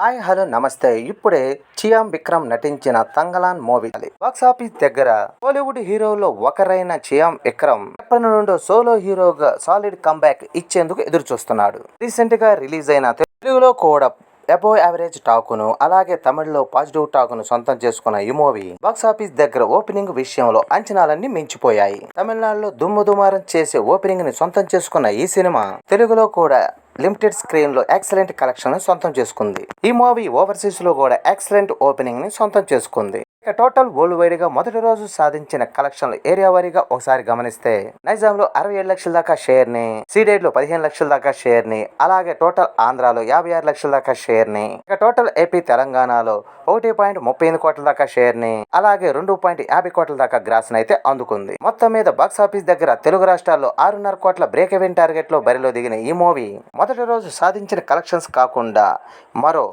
Hi hello నమస్తే. ఇప్పుడే చియాం విక్రమ్ నటించిన తంగలాన్ మూవీ బాక్సాఫీస్ దగ్గర బాలీవుడ్ హీరోలో ఒకరైన చియాం విక్రమ్ ఎప్పటి నుండో సోలో హీరోగా సాలిడ్ కంబ్యాక్ ఇచ్చేందుకు ఎదురు చూస్తున్నాడు రీసెంట్గా రిలీజ్ అయిన తెలుగులో కూడా అబో యావరేజ్ టాకును అలాగే తమిళలో పాజిటివ్ టాకును సొంతం చేసుకున్న ఈ మూవీ బాక్సాఫీస్ దగ్గర ఓపెనింగ్ విషయంలో అంచనాలన్నీ మించిపోయాయి. తమిళనాడులో దుమ్ము దుమారం చేసే ఓపెనింగ్ని సొంతం చేసుకున్న ఈ సినిమా తెలుగులో కూడా లిమిటెడ్ స్క్రీన్లో ఎక్సలెంట్ కలెక్షన్ సొంతం చేసుకుంది. ఈ మూవీ ఓవర్సీస్లో కూడా ఎక్సలెంట్ ఓపెనింగ్ని సొంతం చేసుకుంది. టోటల్ వరల్డ్ వైడ్గా మొదటి రోజు సాధించిన కలెక్షన్లు ఏరియా వారీగా ఒకసారి గమనిస్తే నైజాం లో అరవై ఏడు లక్షల దాకా షేర్ని సీడెడ్లో పదిహేను లక్షల దాకా షేర్ని అలాగే టోటల్ ఆంధ్రాలో యాభై ఆరు లక్షల దాకా షేర్ని ఇక టోటల్ ఏపీ తెలంగాణలో ఒకటి పాయింట్ ముప్పై ఎనిమిది కోట్ల దాకా షేర్ని అలాగే రెండు పాయింట్ యాభై కోట్ల దాకా గ్రాస్ అయితే అందుకుంది. మొత్తం మీద బాక్స్ ఆఫీస్ దగ్గర తెలుగు రాష్ట్రాల్లో ఆరున్నర కోట్ల బ్రేక్ ఎవెన్ టార్గెట్లో బరిలో దిగిన ఈ మూవీ మొదటి రోజు సాధించిన కలెక్షన్స్ కాకుండా మరో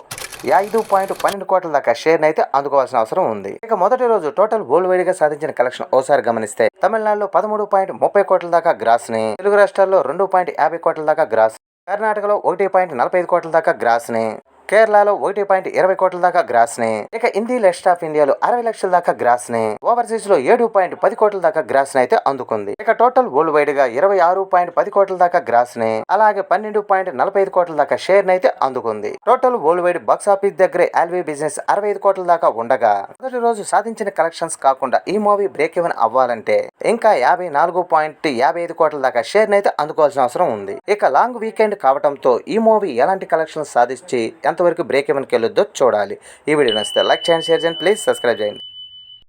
ఐదు పాయింట్ పన్నెండు కోట్ల దాకా షేర్ అయితే అందుకోవాల్సిన అవసరం ఉంది. ఇక మొదటి రోజు టోటల్ వరల్డ్ వైడ్గా సాధించిన కలెక్షన్ ఓసారి గమనిస్తే తమిళనాడులో పదమూడు పాయింట్ ముప్పై కోట్ల దాకా గ్రాస్ని తెలుగు రాష్ట్రాల్లో రెండు పాయింట్ యాభై కోట్ల దాకా గ్రాస్ కర్ణాటకలో ఒకటి పాయింట్ నలభై ఐదు కోట్ల దాకా గ్రాస్ని. కేరళలో ఒకటి పాయింట్ ఇరవై కోట్ల దాకా గ్రాస్ని ఇక హిందీ లెస్ట్ ఆఫ్ ఇండియాలో అరవై లక్షల దాకా గ్రాస్ని ఓవర్సీస్లో ఏడు పాయింట్ పది కోట్ల దాకా గ్రాస్ని అయితే అందుకుంది. ఇక టోటల్ వరల్డ్ వైడ్గా ఇరవై ఆరు పాయింట్ పది కోట్ల దాకా గ్రాస్ని అలాగే పన్నెండు పాయింట్ నలభై ఐదు కోట్ల దాకా షేర్ని అయితే అందుకుంది. Total world wide box office దగ్గరే ఆల్వే బిజినెస్ అరవై ఐదు కోట్ల దాకా ఉండగా మొదటి రోజు సాధించిన కలెక్షన్స్ కాకుండా ఈ మూవీ బ్రేక్ ఈవెన్ అవ్వాలంటే ఇంకా యాభై నాలుగు పాయింట్ యాభై ఐదు కోట్ల దాకా షేర్ని అయితే అందుకోవాల్సిన అవసరం ఉంది. ఇక లాంగ్ వీకెండ్ కావడంతో ఈ మూవీ ఎలాంటి కలెక్షన్స్ సాధించి ఎంతవరకు బ్రేక్ ఏమైనా వెళ్ళొద్దో చూడాలి. ఈ వీడియో నచ్చితే లైక్ చేయండి షేర్ చేయండి ప్లీజ్ సబ్స్క్రైబ్ చేయండి.